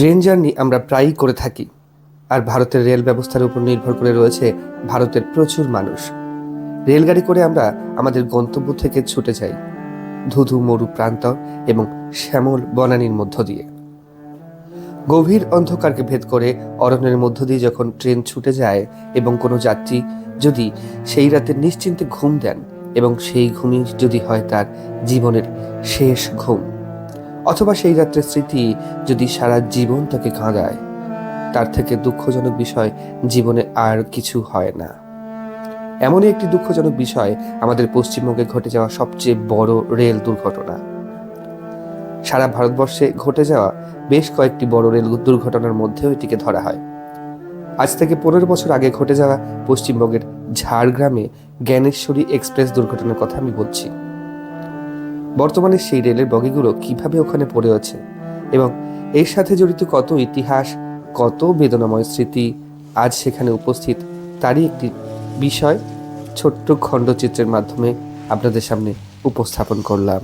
Train journey আমরা প্রায়ই করে থাকি, আর ভারতের রেল ব্যবস্থার উপর নির্ভর করে রয়েছে ভারতের প্রচুর মানুষ। রেলগাড়ি করে আমরা আমাদের গন্তব্য থেকে ছুটে যাই, ধুধু মরু প্রান্ত এবং শ্যামল বনানীর মধ্য দিয়ে। গভীর অন্ধকারকে ভেদ করে অরণ্যের মধ্য দিয়ে যখন ট্রেন ছুটে যায় এবং কোনো যাত্রী যদি সেই রাতে নিশ্চিন্তে ঘুম দেন এবং সেই ঘুমই যদি হয় তার জীবনের শেষ ঘুম অথবা সেই রাত্রের স্মৃতি যদি সারা জীবন তাকে কাঁদায়, তার থেকে দুঃখজনক বিষয় জীবনে আর কিছু হয় না। এমনই একটি দুঃখজনক বিষয় আমাদের পশ্চিমবঙ্গে ঘটে যাওয়া সবচেয়ে বড় রেল দুর্ঘটনা। সারা ভারতবর্ষে ঘটে যাওয়া বেশ কয়েকটি বড় রেল দুর্ঘটনার মধ্যেও এটিকে ধরা হয়। আজ থেকে পনেরো বছর আগে ঘটে যাওয়া পশ্চিমবঙ্গের ঝাড়গ্রামে জ্ঞানেশ্বরী এক্সপ্রেস দুর্ঘটনার কথা আমি বলছি। বর্তমানে সেই রেলের বগিগুলো কীভাবে ওখানে পড়ে আছে এবং এর সাথে জড়িত কত ইতিহাস, কত বেদনাময় স্মৃতি আজ সেখানে উপস্থিত, তারই একটি বিষয় ছোট্ট খণ্ডচিত্রের মাধ্যমে আপনাদের সামনে উপস্থাপন করলাম।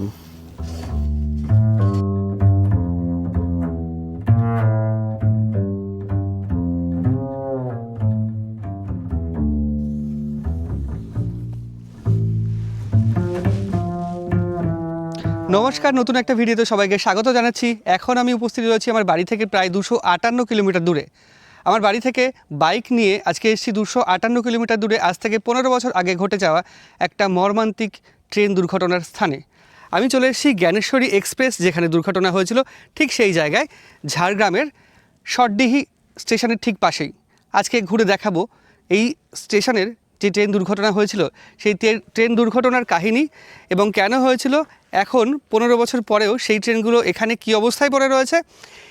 নমস্কার, নতুন একটা ভিডিওতে সবাইকে স্বাগত জানাচ্ছি। এখন আমি উপস্থিত রয়েছি আমার বাড়ি থেকে প্রায় দুশো আটান্ন কিলোমিটার দূরে। আমার বাড়ি থেকে বাইক নিয়ে আজকে এসেছি দুশো আটান্ন কিলোমিটার দূরে, আজ থেকে পনেরো বছর আগে ঘটে যাওয়া একটা মর্মান্তিক ট্রেন দুর্ঘটনার স্থানে। আমি চলে এসেছি জ্ঞানেশ্বরী এক্সপ্রেস, যেখানে দুর্ঘটনা হয়েছিল ঠিক সেই জায়গায়, ঝাড়গ্রামের শটডিহি স্টেশনের ঠিক পাশেই। আজকে ঘুরে দেখাবো এই স্টেশনের যে ট্রেন দুর্ঘটনা হয়েছিল। সেই ট্রেন- দুর্ঘটনার কাহিনী এবং কেন হয়েছিল, এখন পনেরো বছর পরেও সেই ট্রেনগুলো এখানে কী অবস্থায় পড়ে রয়েছে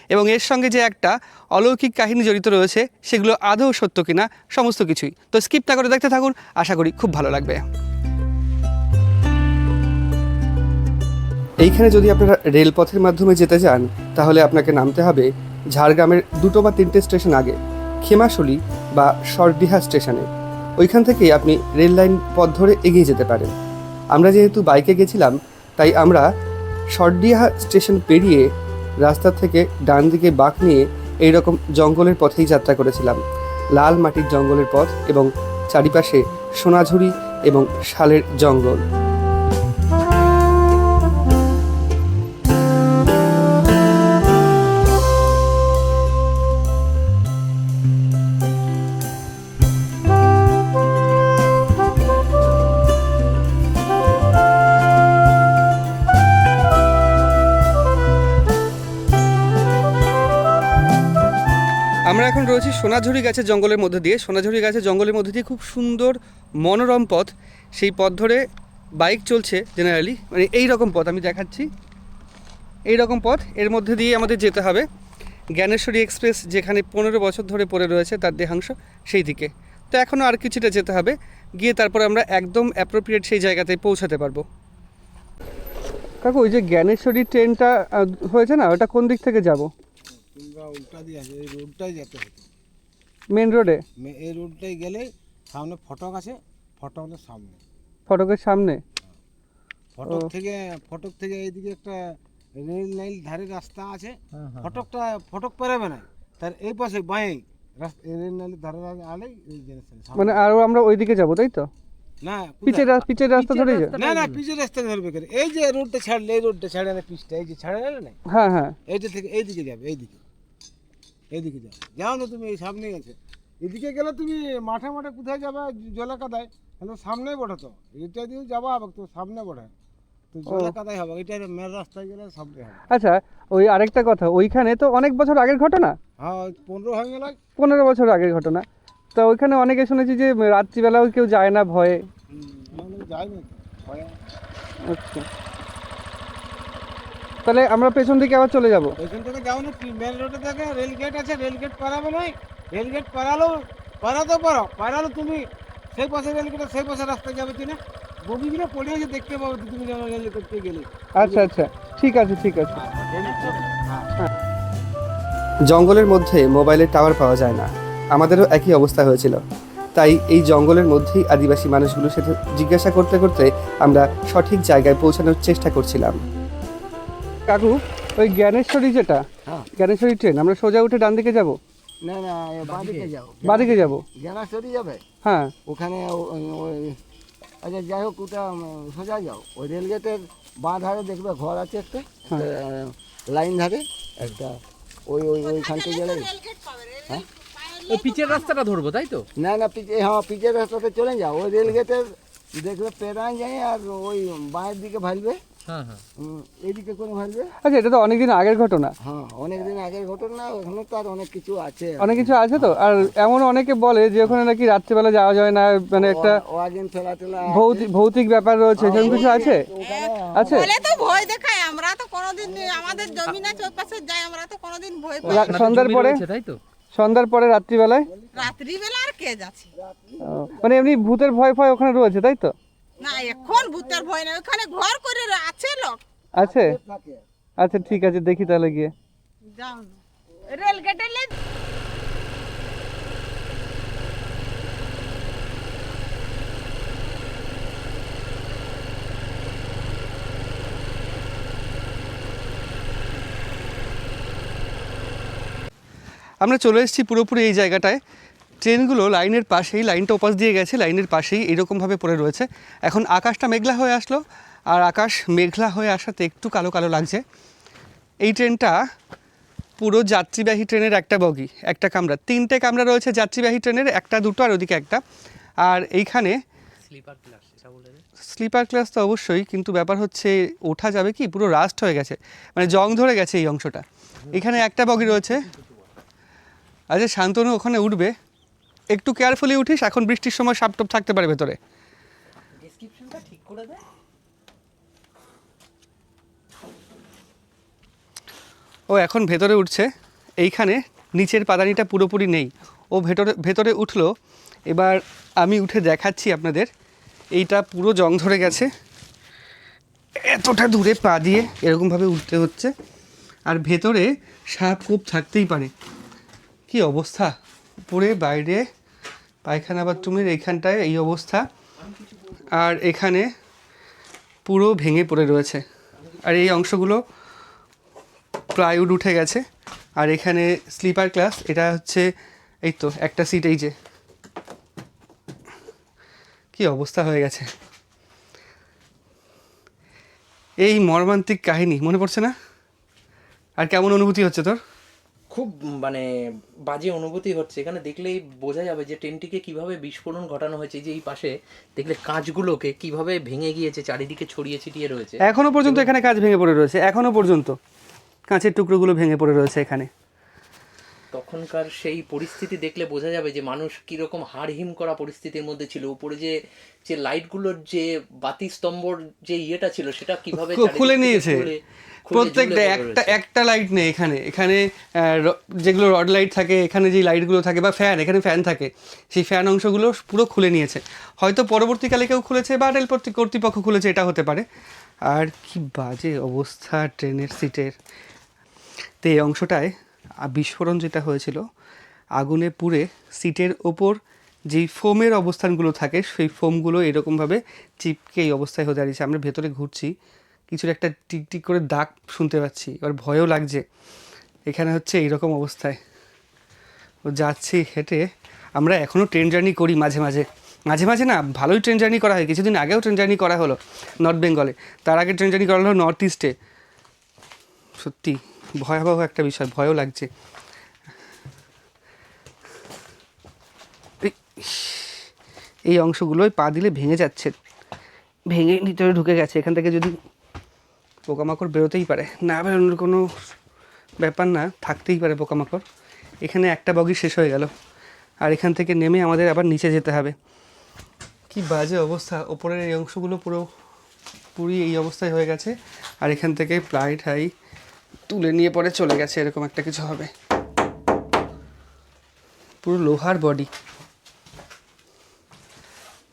এবং এর সঙ্গে যে একটা অলৌকিক কাহিনী জড়িত রয়েছে, সেগুলো আদৌ সত্য কিনা, সমস্ত কিছুই। তো স্কিপ না করে দেখতে থাকুন, আশা করি খুব ভালো লাগবে। এইখানে যদি আপনারা রেলপথের মাধ্যমে যেতে চান তাহলে আপনাকে নামতে হবে ঝাড়গ্রামের দুটো বা তিনটে স্টেশন আগে খেমাশুলি বা সরডিহা স্টেশনে। ওইখান থেকেই আপনি রেল লাইন পথ ধরে এগিয়ে যেতে পারেন। আমরা যেহেতু বাইকে গেছিলাম, তাই আমরা সর্ডিয়া স্টেশন পেরিয়ে রাস্তা থেকে ডান দিকে বাঁক নিয়ে এই রকম জঙ্গলের পথেই যাত্রা করেছিলাম। লাল মাটির জঙ্গলের পথ এবং চারিপাশে সোনাঝুরি এবং শালের জঙ্গল। সোনাঝুরি গাছের জঙ্গলের মধ্যে দিয়ে, সোনাঝুরি গাছের জঙ্গলের মধ্যে দিয়ে খুব সুন্দর মনোরম পথ। সেই পথ ধরে বাইক চলছে জেনারেলি মানে এই রকম পথ আমি দেখাচ্ছি। এই রকম পথ, এর মধ্যে দিয়ে আমাদের যেতে হবে। জ্ঞানেশ্বরী এক্সপ্রেস যেখানে পনেরো বছর ধরে পড়ে রয়েছে, তার দেহাংশ সেই দিকে। তো এখনও আর কিছুটা যেতে হবে, গিয়ে তারপরে আমরা একদম অ্যাপ্রোপ্রিয়েট সেই জায়গাতে পৌঁছাতে পারব। কাকু, ওই যে জ্ঞানেশ্বরী ট্রেনটা হয়েছে না? ওটা কোন দিক থেকে যাব? উল্টা দিয়ে রোডটাই যেতে হতো মেন রোডে? এই রোডটাই গেলে সামনে ফটক আছে ফটকের সামনে। ফটকের সামনে? ফটক থেকে ফটক থেকে এইদিকে একটা রেল লাইন ধারে রাস্তা আছে। ফটকটা ফটক পেরোবে না। তার এই পাশে বাঁয়ে রাস্তা রেল লাইনের ধারে ধারে আলেই। মানে আরও আমরা ওইদিকে যাব তাই তো? না পিচের? পিচের রাস্তা ধরেই যা না না পিছের রাস্তা ধরবে করে এই যে রোডটা ছাড়লে এই রোডটা ছাড়ে না পিচটা এই যে ছাড়ে গেলে না? হ্যাঁ হ্যাঁ। এইটা থেকে এইদিকে যাবে এইদিকে। এইদিকে যাবে যাও না তুমি এই সামনেই আছে। এদিকে গেলে তুমি মাঠে মাঠে কোথায় যাবে? জলে কাদায় তাহলে সামনেই বটে তো। এটা দিয়েও যাবা আবার তো সামনে বটে। তো জলে কাদায় হবে এটা মেন রাস্তায় গেলে সামনে হবে। আচ্ছা ওই আরেকটা কথা ওইখানে তো অনেক বছর আগের ঘটনা? হ্যাঁ পনেরো হয়ে গেল। পনেরো বছর আগের ঘটনা। তো ওইখানে অনেকে শুনেছি যে রাত্রিবেলাও কেউ যায় না ভয়ে। মানে যাই না ভয়ে। আচ্ছা। তাহলে আমরা পেছন দিকে আবার চলে যাব। ওইখান থেকে যাও না মেন রোডে থেকে রেল গেট আছে রেল গেট পারাবে নয় রেল গেট পারালো পারাতে পারো পারালো তুমি। সেই পাশে রেল গেটে সেই পাশে রাস্তায় যাবে কিনা? বগিগুলো পড়ে আছে দেখতে পাবো তুমি যখন রেল গেটে গেলে। আচ্ছা আচ্ছা। ঠিক আছে ঠিক আছে। জঙ্গলের মধ্যে মোবাইলের টাওয়ার পাওয়া যায় না। আমাদেরও একই অবস্থা হয়েছিল। তাই এই জঙ্গলের মধ্যেই আদিবাসী মানুষগুলোর সাথে জিজ্ঞাসা করতে করতে আমরা সঠিক জায়গায় পৌঁছানোর চেষ্টা করছিলাম। কাকু ওই জ্ঞানেশ্বরী যেটা হ্যাঁ। জ্ঞানেশ্বরী ট্রেন আমরা সোজা উঠে ডান দিকে যাব? না না বাঁদিকে যাও বাদিকে। যাব। জ্ঞানাশ্বরী যাবে? হ্যাঁ। ওখানে ওই- ওই আচ্ছা যাই হোক ওটা সোজা যাও। ওই রেলগেটের বাঁ ধারে দেখবে ঘর আছে একটা একটা, লাইন ধারে একটা ওই ওই ওইখানকে গেলে হ্যাঁ? ওই পিচের রাস্তাটা ধরবো তাই তো? না না পিচে হ্যাঁ পিচের রাস্তাতে চলে যাও। ওই রেলগেটের দেখবে পেরায় যায় আর ওই বাঁয়ের দিকে ভালবে হ্যাঁ হ্যাঁ। উম, ভালবে আচ্ছা এটা তো অনেকদিন আগের ঘটনা। হ্যাঁ অনেক দিন আগের ঘটনা ওখানে তো আর অনেক কিছু আছে। অনেক কিছু আছে তো? আর এমন অনেকে বলে যে ওখানে নাকি রাত্রিবেলা যাওয়া যায় না মানে একটা ওয়াগিন ভৌতিক ভৌতিক ব্যাপার রয়েছে সেরকম কিছু আছে? আছে? বলে তো ভয় দেখায় আমরা তো কোনোদিন আমাদের জমিন আছে ওই পাশে যাই আমরা তো কোনোদিন ভয় পাই সন্ধ্যার পরে? তাই তো? সন্ধ্যার পরে রাত্রিবেলায়? রাত্রিবেলা আর কে যাচ্ছে? মানে এমনি ভূতের ভয় ফয় ওখানে রয়েছে তাই তো? না এখন ভূতের ভয় নেই ওখানে ঘর করে আছে লোক। আছে? আচ্ছা ঠিক আছে দেখি তাহলে গিয়ে। যাও রেল গেটে আমরা চলে এসেছি পুরোপুরি এই জায়গাটায়। ট্রেনগুলো লাইনের পাশেই লাইনটা ওপাশ দিয়ে গেছে লাইনের পাশেই এরকমভাবে পড়ে রয়েছে। এখন আকাশটা মেঘলা হয়ে আসলো আর আকাশ মেঘলা হয়ে আসাতে একটু কালো কালো লাগছে। এই ট্রেনটা পুরো যাত্রীবাহী ট্রেনের একটা বগি একটা কামরা। তিনটে কামরা রয়েছে যাত্রীবাহী ট্রেনের একটা দুটো আর ওদিকে একটা। আর এইখানে স্লিপার ক্লাস স্লিপার ক্লাস তো অবশ্যই কিন্তু ব্যাপার হচ্ছে ওঠা যাবে কি পুরো রাস্ট হয়ে গেছে। মানে জং ধরে গেছে এই অংশটা। এখানে একটা বগি রয়েছে। আচ্ছা শান্তনু ওখানে উঠবে। একটু কেয়ারফুলি উঠিস এখন বৃষ্টির সময় সাপটপ থাকতে পারে ভেতরে। ঠিক করে দে। ও এখন ভেতরে উঠছে এইখানে নিচের পাদানিটা পুরোপুরি নেই। ও ভেতরে ভেতরে উঠল এবার আমি উঠে দেখাচ্ছি আপনাদের এইটা পুরো জং ধরে গেছে। এতটা দূরে পা দিয়ে এরকমভাবে উঠতে হচ্ছে আর ভেতরে সাপ খুব থাকতেই পারে। কি অবস্থা? উপরে বাইরে, পায়খানা বাথরুমের এইখানটায় এই অবস্থা। আর এখানে পুরো ভেঙে পড়ে রয়েছে। আর এই অংশগুলো প্লাইউড উঠে গেছে। আর এখানে স্লিপার ক্লাস, এটা হচ্ছে, এই তো, একটা সিট, এই যে। কি অবস্থা হয়ে গেছে। এই মর্মান্তিক কাহিনী, মনে পড়ছে না? আর কেমন অনুভূতি হচ্ছে তোর? খুব মানে বাজে অনুভূতি হচ্ছে। এখানে দেখলেই বোঝা যাবে যে ট্রেনটিকে কীভাবে বিস্ফোরণ ঘটানো হয়েছে যে এই পাশে দেখলে কাঁচগুলোকে কীভাবে ভেঙে গিয়েছে চারিদিকে ছড়িয়ে ছিটিয়ে রয়েছে। এখনও পর্যন্ত এখানে কাজ ভেঙে পড়ে রয়েছে এখনও পর্যন্ত। কাঁচের টুকরোগুলো ভেঙে পড়ে রয়েছে এখানে। তখনকার সেই পরিস্থিতি দেখলে বোঝা যাবে যে মানুষ কীরকম হাড়হিম করা পরিস্থিতির মধ্যে ছিল। উপরে যে যে লাইটগুলোর যে বাতি স্তম্ভর যে ইয়েটা ছিল সেটা কীভাবে খুলে নিয়েছে। প্রত্যেকটা একটা একটা লাইট নেই এখানে। এখানে যেগুলো রড লাইট থাকে এখানে যে লাইটগুলো থাকে বা ফ্যান এখানে ফ্যান থাকে সেই ফ্যান অংশগুলো পুরো খুলে নিয়েছে। হয়তো পরবর্তীকালে কেউ খুলেছে বা রেল কর্তৃপক্ষ খুলেছে এটা হতে পারে। আর কি বাজে অবস্থা ট্রেনের সিটের। তো এই অংশটায় বিস্ফোরণ যেটা হয়েছিল, আগুনে পুড়ে সিটের ওপর যেই ফোমের অবস্থানগুলো থাকে, সেই ফোমগুলো এরকমভাবে চিপকে এই অবস্থায় হয়ে দাঁড়িয়েছে আমরা ভেতরে ঘুরছি কিছুর একটা টিক টিক করে দাগ শুনতে পাচ্ছি, এবার ভয়ও লাগছে। এখানে হচ্ছে এইরকম অবস্থায়। ও যাচ্ছি হেঁটে, আমরা এখনও ট্রেন জার্নি করি মাঝে মাঝে। মাঝে মাঝে না, ভালোই ট্রেন জার্নি করা হয়, কিছুদিন আগেও ট্রেন জার্নি করা হলো নর্থ বেঙ্গলে। তার আগে ট্রেন জার্নি করা হলো নর্থ ইস্টে। সত্যি। ভয়াবহ একটা বিষয়, ভয়ও লাগছে। এই- অংশগুলোই পা দিলে ভেঙে যাচ্ছে। ভেঙে ভিতরে ঢুকে গেছে, এখান থেকে যদি পোকামাকড় বেরোতেই পারে। না বেরোনোর কোনো ব্যাপার না, থাকতেই পারে পোকামাকড়। এখানে একটা বগি শেষ হয়ে গেল। আর এখান থেকে নেমে আমাদের আবার নিচে যেতে হবে। কি বাজে অবস্থা, ওপরের এই অংশগুলো পুরো পুরি এই অবস্থায় হয়ে গেছে। আর এখান থেকে প্লাই ঠাই তুলে নিয়ে পরে চলে গেছে, এরকম একটা কিছু হবে। পুরো লোহার বডি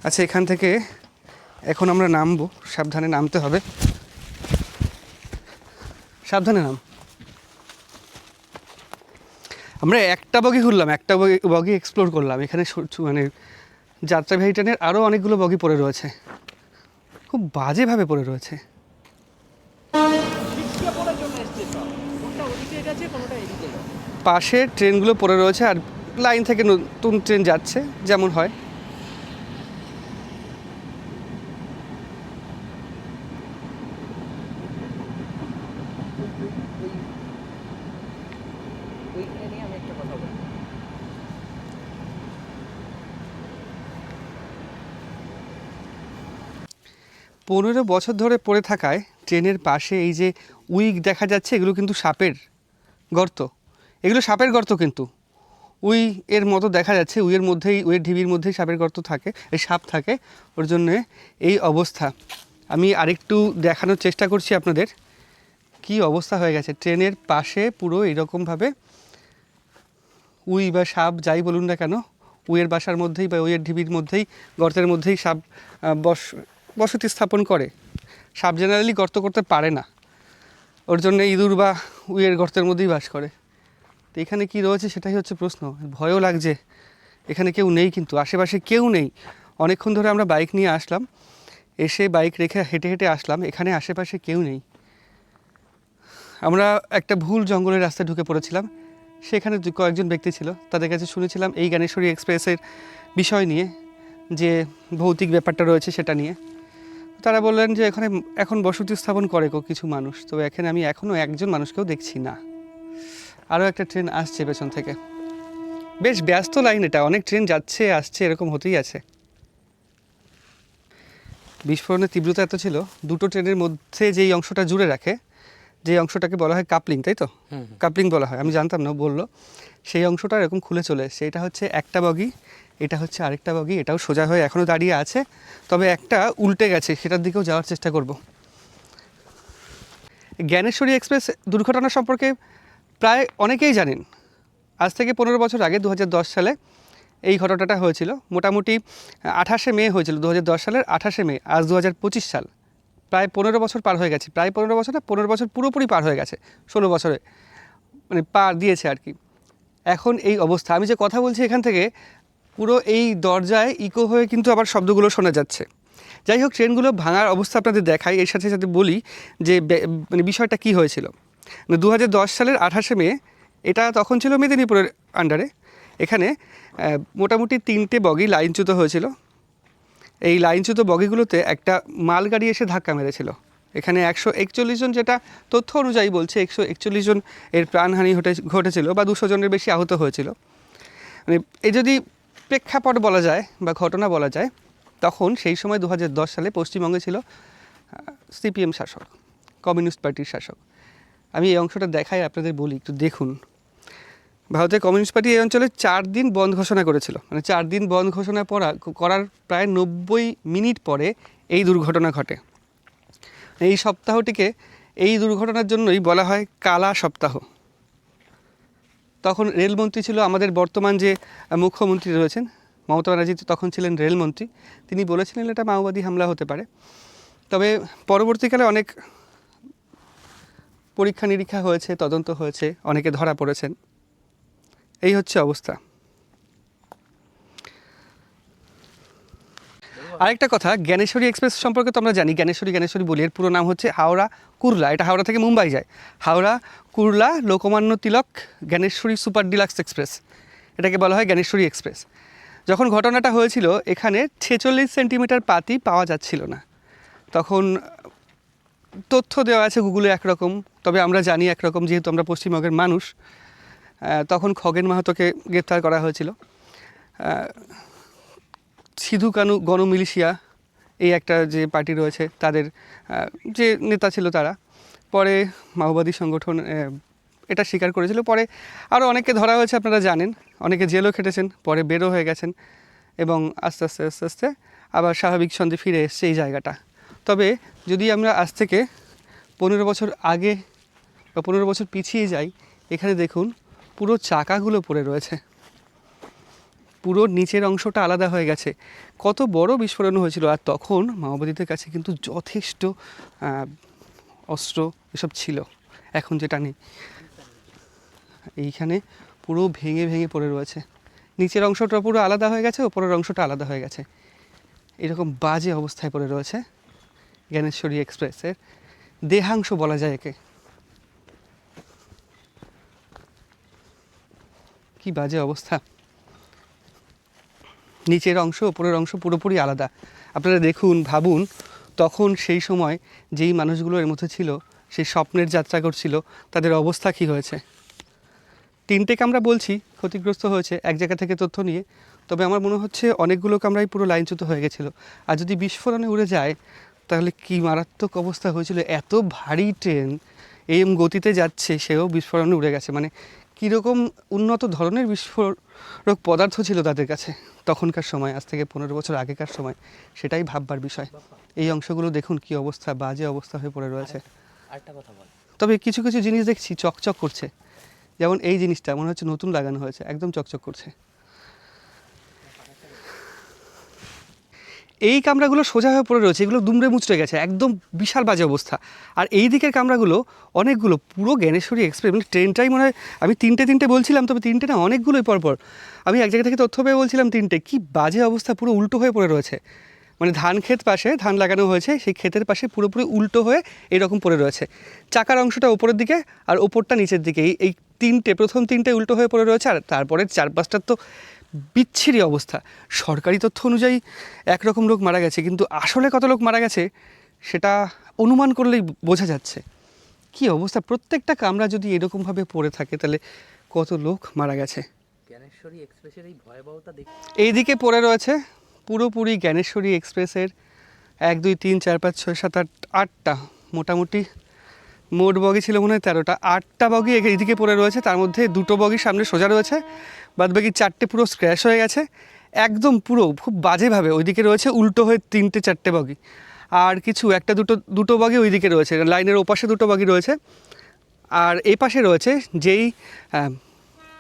আচ্ছা এখান থেকে এখন আমরা নামবো, সাবধানে নামতে হবে। সাবধানে নাম। আমরা একটা বগি ঘুরলাম, একটা বগি বগি এক্সপ্লোর করলাম। এখানে মানে যাত্রাবাহী ট্রেনের আরও অনেকগুলো বগি পড়ে রয়েছে। খুব বাজেভাবে পড়ে রয়েছে। পাশে ট্রেনগুলো পড়ে রয়েছে আর লাইন থেকে নতুন ট্রেন যাচ্ছে, যেমন হয়। পনেরো বছর ধরে পড়ে থাকায় ট্রেনের পাশে এই যে উইক দেখা যাচ্ছে, এগুলো কিন্তু সাপের গর্ত। এগুলো সাপের গর্ত কিন্তু। উই এর মতো দেখা যাচ্ছে উইয়ের মধ্যেই উইয়ের ঢিবির মধ্যেই সাপের গর্ত থাকে, এই সাপ থাকে। ওর জন্যে এই অবস্থা। আমি আরেকটু দেখানোর চেষ্টা করছি আপনাদের। কি অবস্থা হয়ে গেছে? ট্রেনের পাশে পুরো এরকমভাবে উই বা সাপ যাই বলুন না কেন উইয়ের বাসার মধ্যেই বা উইয়ের ঢিবির মধ্যেই, গর্তের মধ্যেই সাপ বস, বসতি স্থাপন করে। সাপ জেনারেলি গর্ত করতে পারে না। ওর জন্য ইঁদুর বা উইয়ের গর্তের মধ্যেই বাস করে। তো এখানে কি রয়েছে সেটাই হচ্ছে প্রশ্ন। ভয়ও লাগছে। এখানে কেউ নেই কিন্তু, আশেপাশে কেউ নেই। অনেকক্ষণ ধরে আমরা বাইক নিয়ে আসলাম। এসে বাইক রেখে হেঁটে হেঁটে আসলাম। এখানে আশেপাশে কেউ নেই। আমরা একটা ভুল জঙ্গলের রাস্তায় ঢুকে পড়েছিলাম। সেখানে কয়েকজন ব্যক্তি ছিল। তাদের কাছে শুনেছিলাম এই জ্ঞানেশ্বরী এক্সপ্রেসের বিষয় নিয়ে যে ভৌতিক ব্যাপারটা রয়েছে সেটা নিয়ে। তারা বললেন যে এখানে, এখন বসতি স্থাপন করে কিছু মানুষ। তো এখানে আমি এখনও একজন মানুষকেও দেখছি না। আরও একটা ট্রেন আসছে পেছন থেকে। বেশ ব্যস্ত লাইন এটা অনেক ট্রেন যাচ্ছে আসছে এরকম হতেই আছে। বিস্ফোরণের তীব্রতা এত ছিল দুটো ট্রেনের মধ্যে যেই অংশটা জুড়ে রাখে যে অংশটাকে বলা হয় কাপলিং তাই তো? কাপলিং বলা হয় আমি জানতাম না বলল। সেই অংশটা এরকম খুলে চলে এসছে এটা হচ্ছে একটা বগি এটা হচ্ছে আরেকটা বগি এটাও সোজা হয়ে এখনও দাঁড়িয়ে আছে তবে একটা উল্টে গেছে সেটার দিকেও যাওয়ার চেষ্টা করব। জ্ঞানেশ্বরী এক্সপ্রেস দুর্ঘটনা সম্পর্কে প্রায় অনেকেই জানেন, আজ থেকে পনেরো বছর আগে দু হাজার দশ সালে এই ঘটনাটা হয়েছিল। মোটামুটি, আঠাশে মে হয়েছিল দু হাজার দশ সালের আঠাশে মে, আজ দু হাজার পঁচিশ সাল। প্রায় পনেরো বছর পার হয়ে গেছে, প্রায় পনেরো বছর না, পনেরো বছর পুরোপুরি পার হয়ে গেছে, ষোলো বছরে। মানে পার দিয়েছে আর কি। এখন এই অবস্থা। আমি যে কথা বলছি এখান থেকে, পুরো এই দরজায় ইকো হয়ে কিন্তু আবার শব্দগুলো শোনা যাচ্ছে। যাই হোক, ট্রেনগুলো ভাঙার অবস্থা আপনাদের দেখাই। এর সাথে সাথে বলি যে মানে বিষয়টা কি হয়েছিল। দু হাজার দশ সালের আঠাশে মে, এটা তখন ছিল মেদিনীপুরের আন্ডারে এখানে মোটামুটি তিনটে বগি লাইনচ্যুত হয়েছিল। এই লাইনচ্যুত বগিগুলোতে একটা মালগাড়ি এসে ধাক্কা মেরেছিল। এখানে একশো একচল্লিশ জন যেটা তথ্য অনুযায়ী বলছে, একশো একচল্লিশ জন এর প্রাণহানি ঘটে ঘটেছিল বা দুশো জনের বেশি আহত হয়েছিল। মানে এই যদি প্রেক্ষাপট বলা যায় বা ঘটনা বলা যায়, তখন সেই সময় দু হাজার দশ সালে পশ্চিমবঙ্গে ছিল সিপিএম শাসক, কমিউনিস্ট পার্টির শাসক। আমি এই অংশটা দেখাই, আপনাদের বলি, একটু দেখুন। ভারতের কমিউনিস্ট পার্টি এই অঞ্চলে চার দিন বন্ধ ঘোষণা করেছিল। মানে চার দিন বন্ধ ঘোষণা পড়া, করার প্রায় নব্বই মিনিট পরে এই দুর্ঘটনা ঘটে। এই সপ্তাহটিকে এই দুর্ঘটনার জন্যই বলা হয় কালা সপ্তাহ। তখন রেলমন্ত্রী ছিল আমাদের বর্তমান যে মুখ্যমন্ত্রী রয়েছেন, মমতা ব্যানার্জি তখন ছিলেন রেলমন্ত্রী। তিনি বলেছিলেন এটা মাওবাদী হামলা হতে পারে। তবে পরবর্তীকালে অনেক পরীক্ষা নিরীক্ষা হয়েছে, তদন্ত হয়েছে, অনেকে ধরা পড়েছেন। এই হচ্ছে অবস্থা। আরেকটা কথা, জ্ঞানেশ্বরী এক্সপ্রেস সম্পর্কে তো আমরা জানি, জ্ঞানেশ্বরী জ্ঞানেশ্বরী বলি। এর পুরো নাম হচ্ছে হাওড়া, কুরলা। এটা হাওড়া থেকে মুম্বাই যায়। Howrah, Kurla, Lokmanya Tilak, Gyaneshwari super deluxe express. এটাকে বলা হয় জ্ঞানেশ্বরী এক্সপ্রেস। যখন ঘটনাটা হয়েছিল, এখানে ছেচল্লিশ সেন্টিমিটার পাতি পাওয়া যাচ্ছিল না। তখন তথ্য দেওয়া আছে গুগলে একরকম, তবে আমরা জানি একরকম যেহেতু আমরা পশ্চিমবঙ্গের মানুষ তখন খগেন মাহাতোকে গ্রেপ্তার করা হয়েছিল। সিধু কানু গণমিলিশিয়া, এই একটা যে পার্টি রয়েছে, তাদের যে নেতা ছিল তারা। পরে মাওবাদী সংগঠন এটা স্বীকার করেছিল। পরে আরও অনেকে ধরা হয়েছে, আপনারা জানেন। অনেকে জেলও খেটেছেন, পরে বেরো হয়ে গেছেন এবং আস্তে আস্তে আস্তে আস্তে আবার স্বাভাবিক ছন্দে ফিরে এসছে এই জায়গাটা। তবে যদি আমরা আজ থেকে পনেরো বছর আগে বা পনেরো বছর পিছিয়ে যাই, এখানে দেখুন পুরো চাকাগুলো পড়ে রয়েছে। পুরো নিচের অংশটা আলাদা হয়ে গেছে। কত বড় বিস্ফোরণ হয়েছিল আর তখন মাওবাদীদের কাছে কিন্তু যথেষ্ট অস্ত্র এসব ছিল। এখন যেটা নেই। এইখানে পুরো ভেঙে ভেঙে পড়ে রয়েছে। নিচের অংশটা পুরো আলাদা হয়ে গেছে, ওপরের অংশটা আলাদা হয়ে গেছে। এরকম বাজে অবস্থায় পড়ে রয়েছে। জ্ঞানেশ্বরী এক্সপ্রেসের দেহাংশ বলা যায় একে। কি বাজে অবস্থা। নিচের অংশ, ওপরের অংশ পুরোপুরি আলাদা। আপনারা দেখুন, ভাবুন, তখন সেই সময় যেই মানুষগুলো এর মধ্যে ছিল, সেই স্বপ্নের যাত্রা করছিল তাদের অবস্থা কী হয়েছে? তিনটে কামরা বলছি, ক্ষতিগ্রস্ত হয়েছে, এক জায়গা থেকে তথ্য নিয়ে। তবে আমার মনে হচ্ছে অনেকগুলো কামরাই পুরো লাইনচ্যুত হয়ে গেছিল। আর যদি বিস্ফোরণে উড়ে যায় তাহলে কি মারাত্মক অবস্থা হয়েছিল? এত ভারী ট্রেন এই গতিতে যাচ্ছে সেও বিস্ফোরণে উড়ে গেছে। মানে কীরকম উন্নত ধরনের বিস্ফোরক পদার্থ ছিল তাদের কাছে? তখনকার সময় আজ থেকে পনেরো বছর আগেকার সময় সেটাই ভাববার বিষয়। এই অংশগুলো দেখুন কি অবস্থা বাজে অবস্থা হয়ে পড়ে রয়েছে। তবে কিছু কিছু জিনিস দেখছি চকচক করছে। যেমন এই জিনিসটা মনে হচ্ছে নতুন লাগানো হয়েছে একদম চকচক করছে। এই কামরাগুলো সোজা হয়ে পড়ে রয়েছে, এগুলো দুমড়ে মুচড়ে গেছে, একদম বিশাল বাজে অবস্থা। আর এই দিকের কামরাগুলো অনেকগুলো, পুরো জ্ঞানেশ্বরী এক্সপ্রেস মানে ট্রেনটাই মনে হয়, আমি তিনটে তিনটে বলছিলাম, তবে তিনটে না, অনেকগুলোই পরপর আমি এক জায়গা থেকে তথ্য পেয়ে বলছিলাম তিনটে, কি বাজে অবস্থা, পুরো উল্টো হয়ে পড়ে রয়েছে। মানে ধান ক্ষেত পাশে, ধান লাগানো হয়েছে, সেই ক্ষেতের পাশে পুরোপুরি উল্টো হয়ে এরকম পড়ে রয়েছে। চাকার অংশটা ওপরের দিকে আর ওপরটা নিচের দিকে, এই তিনটে, প্রথম তিনটে উল্টো হয়ে পড়ে রয়েছে, আর তারপরে চার পাঁচটার তো বিচ্ছিরি অবস্থা। সরকারি তথ্য অনুযায়ী একরকম লোক মারা গেছে কিন্তু আসলে কত লোক মারা গেছে সেটা অনুমান করলেই বোঝা যাচ্ছে। কি অবস্থা? প্রত্যেকটা কামরা যদি এরকমভাবে পড়ে থাকে তাহলে কত লোক মারা গেছে? জ্ঞানেশ্বরী এক্সপ্রেসের এই ভয়াবহতা এইদিকে পড়ে রয়েছে পুরোপুরি জ্ঞানেশ্বরী এক্সপ্রেসের এক দুই তিন চার পাঁচ ছয় সাত আট আটটা মোটামুটি মোট বগি ছিল মনে হয় তেরোটা। আটটা বগি এদিকে পড়ে রয়েছে, তার মধ্যে দুটো বগি সামনে সোজা রয়েছে বাদ বাকি চারটে পুরো স্ক্র্যাশ হয়ে গেছে, একদম পুরো খুব বাজেভাবে ওইদিকে রয়েছে উল্টো হয়ে তিনটে চারটে বগি। আর কিছু, একটা দুটো দুটো বগি ওইদিকে রয়েছে, লাইনের ওপাশে দুটো বগি রয়েছে। আর এই পাশে রয়েছে যেই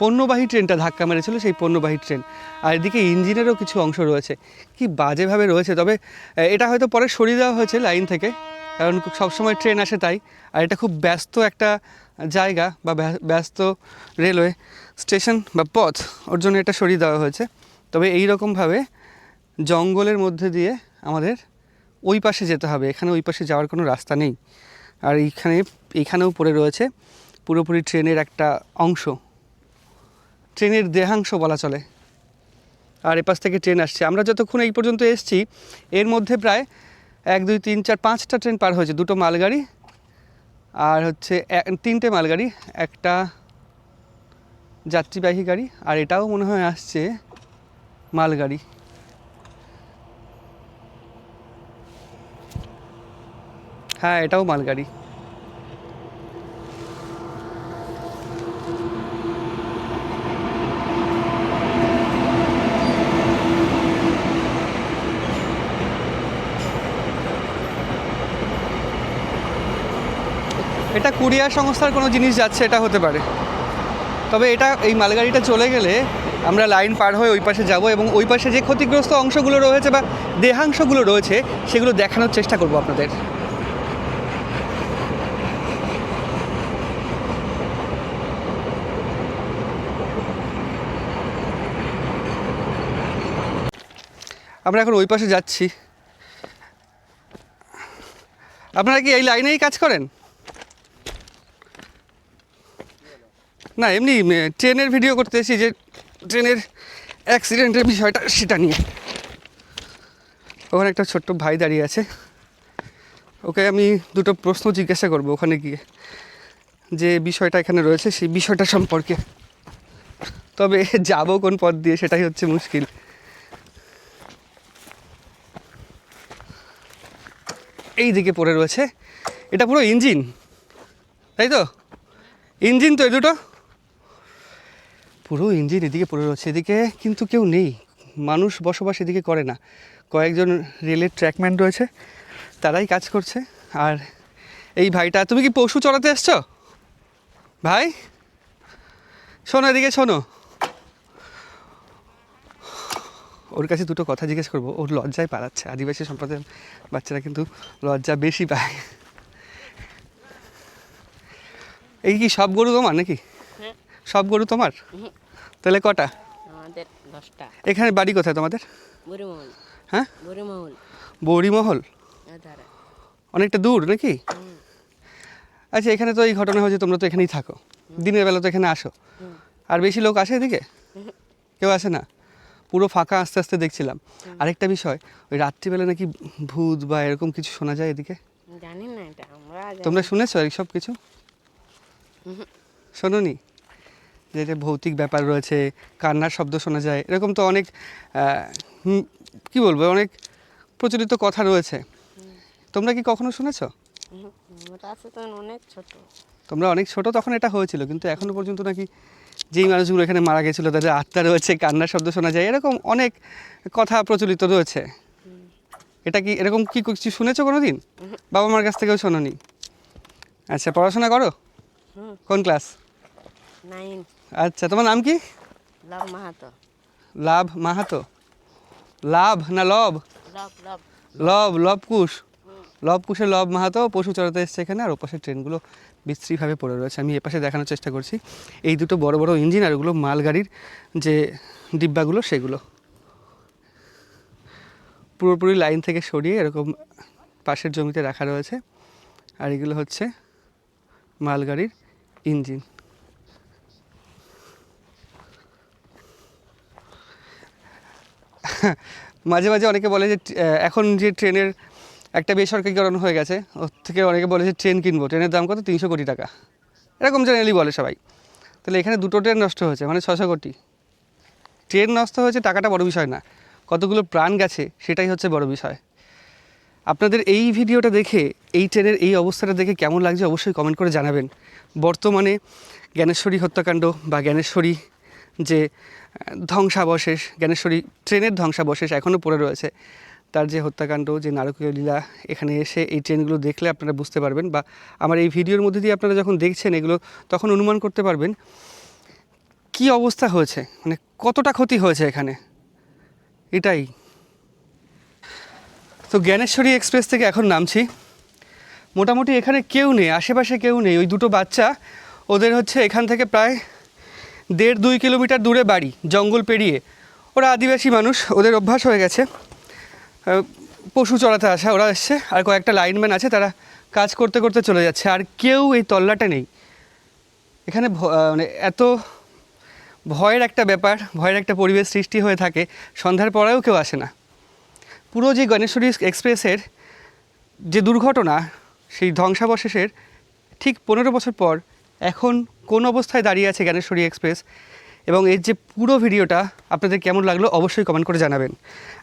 পণ্যবাহী ট্রেনটা ধাক্কা মেরেছিল, সেই পণ্যবাহী ট্রেন। আর এদিকে ইঞ্জিনেরও কিছু অংশ রয়েছে। কি বাজেভাবে রয়েছে, তবে এটা হয়তো পরে সরিয়ে দেওয়া হয়েছে লাইন থেকে। কারণ সবসময় ট্রেন আসে তাই। আর এটা খুব ব্যস্ত একটা জায়গা বা ব্যা- ব্যস্ত রেলওয়ে স্টেশন বা পথ, ওর জন্য এটা সরিয়ে দেওয়া হয়েছে। তবে এই রকমভাবে জঙ্গলের মধ্যে দিয়ে আমাদের ওই পাশে যেতে হবে। এখানে ওই পাশে যাওয়ার কোনো রাস্তা নেই। আর এইখানে, এইখানেও পড়ে রয়েছে পুরোপুরি ট্রেনের একটা অংশ। ট্রেনের দেহাংশ বলা চলে। আর এপাশ থেকে ট্রেন আসছে। আমরা যতক্ষণ এই পর্যন্ত এসেছি, এর মধ্যে প্রায় এক, দুই, তিন, চার, পাঁচটা ট্রেন পার হয়েছে, দুটো মালগাড়ি আর হচ্ছে তিনটে মালগাড়ি, একটা যাত্রীবাহী গাড়ি আর এটাও মনে হয় আসছে মালগাড়ি। হ্যাঁ এটাও মালগাড়ি। এটা কুরিয়ার সংস্থার কোনো জিনিস যাচ্ছে, এটা হতে পারে। তবে এটা, এই মালগাড়িটা চলে গেলে আমরা লাইন পার হয়ে ওই পাশে যাব এবং ওই পাশে যে ক্ষতিগ্রস্ত অংশগুলো রয়েছে বা দেহাংশগুলো রয়েছে, সেগুলো দেখানোর চেষ্টা করব আপনাদের। আমরা এখন ওই পাশে যাচ্ছি। আপনারা কি এই লাইনেই কাজ করেন? না, এমনি ট্রেনের ভিডিও করতে এসেছি যে ট্রেনের অ্যাক্সিডেন্টের বিষয়টা সেটা নিয়ে। ওখানে একটা ছোট্ট ভাই দাঁড়িয়ে আছে। ওকে আমি দুটো প্রশ্ন জিজ্ঞাসা করব ওখানে গিয়ে, যে বিষয়টা এখানে রয়েছে, সেই বিষয়টা সম্পর্কে। তবে যাব কোন পথ দিয়ে সেটাই হচ্ছে মুশকিল। এই দিকে পড়ে রয়েছে, এটা পুরো ইঞ্জিন, তাই তো? ইঞ্জিন তো এই দুটো। পুরো ইঞ্জিন এদিকে পড়ে রয়েছে, এদিকে কিন্তু কেউ নেই। মানুষ বসবাস এদিকে করে না। কয়েকজন রেলের ট্র্যাকম্যান রয়েছে, তারাই কাজ করছে। আর এই ভাইটা, তুমি কি পশু চড়াতে এসছো? ভাই, শোনো এদিকে, শোনো। ওর কাছে দুটো কথা জিজ্ঞেস করব। ওর লজ্জায় পালাচ্ছে। আদিবাসী সম্প্রদায়ের বাচ্চারা কিন্তু লজ্জা বেশি পায়। এই কি সব গরু তোমার নাকি। সব গরু তোমার? তাহলে কটা? আমাদের দশটা। এখানে বাড়ি কোথায় তোমাদের? বুড়িমহল। হ্যাঁ? বুড়িমহল। বৌড়িমহল? অনেকটা দূর নাকি? আচ্ছা এখানে তো এই ঘটনা হয়েছে তোমরা তো এখানেই থাকো। দিনের বেলা তো এখানে আসো। আর বেশি লোক আসে এদিকে? কেউ আসে না? পুরো ফাঁকা আস্তে আস্তে দেখছিলাম। আরেকটা বিষয় ওই রাত্রিবেলা নাকি ভূত বা এরকম কিছু শোনা যায় এদিকে? জানি না এটা আমরা তোমরা শুনেছো এইসব কিছু? শোনোনি? যে এটা ভৌতিক ব্যাপার রয়েছে কান্নার শব্দ শোনা যায় এরকম তো অনেক কি বলব অনেক প্রচলিত কথা রয়েছে। তোমরা কি কখনো শুনেছো? অনেক ছোট। তোমরা অনেক ছোট তখন এটা হয়েছিল কিন্তু এখনও পর্যন্ত নাকি যেই মানুষগুলো এখানে মারা গেছিল তাদের আত্মা রয়েছে কান্নার শব্দ শোনা যায় এরকম অনেক কথা প্রচলিত রয়েছে। এটা কি এরকম কি কিছু শুনেছো কোনো দিন বাবা মার কাছ থেকেও শোনোনি। আচ্ছা পড়াশোনা করো? কোন ক্লাস? নাইন আচ্ছা তোমার নাম কি? লব মাহাতো। লাভ মাহাতো? লাভ না লব? লব লব কুশ লব কুশের লব মাহাতো পশু চড়াতে এসছে এখানে আর ওপাশে ট্রেনগুলো বিশ্রীভাবে পড়ে রয়েছে। আমি এপাশে দেখানোর চেষ্টা করছি। এই দুটো বড় বড় ইঞ্জিন আর ওগুলো মালগাড়ির যে ডিব্বাগুলো সেগুলো। পুরোপুরি লাইন থেকে সরিয়ে এরকম পাশের জমিতে রাখা রয়েছে। আর এগুলো হচ্ছে মালগাড়ির ইঞ্জিন। মাঝে মাঝে অনেকে বলে যে এখন যে ট্রেনের একটা বেসরকারিকরণ হয়ে গেছে, ওর থেকে অনেকে বলে যে ট্রেন কিনবো। ট্রেনের দাম কত? তিনশো কোটি টাকা। এরকম জেনারেলি বলে সবাই। তাহলে এখানে দুটো ট্রেন নষ্ট হয়েছে মানে ছশো কোটি। ট্রেন নষ্ট হয়েছে টাকাটা বড় বিষয় না। কতগুলো প্রাণ গেছে সেটাই হচ্ছে বড় বিষয়। আপনাদের এই ভিডিওটা দেখে, এই ট্রেনের এই অবস্থাটা দেখে কেমন লাগছে অবশ্যই কমেন্ট করে জানাবেন। বর্তমানে জ্ঞানেশ্বরী হত্যাকাণ্ড বা জ্ঞানেশ্বরী যে ধ্বংসাবশেষ, জ্ঞানেশ্বরী ট্রেনের ধ্বংসাবশেষ এখনও পড়ে রয়েছে। তার যে হত্যাকাণ্ড, যে নারকীয় লীলা, এখানে এসে এই ট্রেনগুলো দেখলে আপনারা বুঝতে পারবেন বা আমার এই ভিডিওর মধ্যে দিয়ে আপনারা যখন দেখছেন এগুলো, তখন অনুমান করতে পারবেন কি অবস্থা হয়েছে? মানে কতটা ক্ষতি হয়েছে এখানে? এটাই। তো জ্ঞানেশ্বরী এক্সপ্রেস থেকে এখন নামছি। মোটামুটি এখানে কেউ নেই, আশেপাশে কেউ নেই। ওই দুটো বাচ্চা, ওদের হচ্ছে এখান থেকে প্রায় দেড় দুই কিলোমিটার দূরে বাড়ি, জঙ্গল পেরিয়ে। ওরা আদিবাসী মানুষ, ওদের অভ্যাস হয়ে গেছে। পশু চড়াতে আসা, ওরা এসছে। আর কয়েকটা লাইনম্যান আছে, তারা কাজ করতে করতে চলে যাচ্ছে। আর কেউ এই তল্লাটা নেই। এখানে মানে এত ভয়ের একটা ব্যাপার, ভয়ের একটা পরিবেশ সৃষ্টি হয়ে থাকে, সন্ধ্যার পরেও কেউ আসে না। পুরো যে গণেশ্বরী এক্সপ্রেসের যে দুর্ঘটনা, সেই ধ্বংসাবশেষের ঠিক পনেরো বছর পর এখন কোন অবস্থায় দাঁড়িয়ে আছে জ্ঞানেশ্বরী এক্সপ্রেস? এবং এর যে পুরো ভিডিওটা আপনাদের কেমন লাগল অবশ্যই কমেন্ট করে জানাবেন।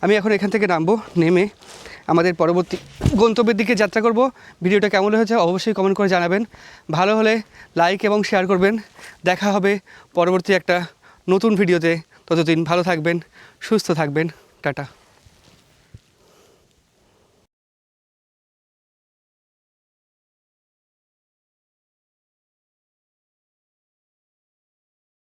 আমি এখন এখান থেকে নামবো, নেমে আমাদের পরবর্তী গন্তব্যের দিকে যাত্রা করব। ভিডিওটা কেমন হয়েছে অবশ্যই কমেন্ট করে জানাবেন। ভালো হলে লাইক এবং শেয়ার করবেন। দেখা হবে পরবর্তী একটা নতুন ভিডিওতে। ততদিন ভালো থাকবেন, সুস্থ থাকবেন। টাটা।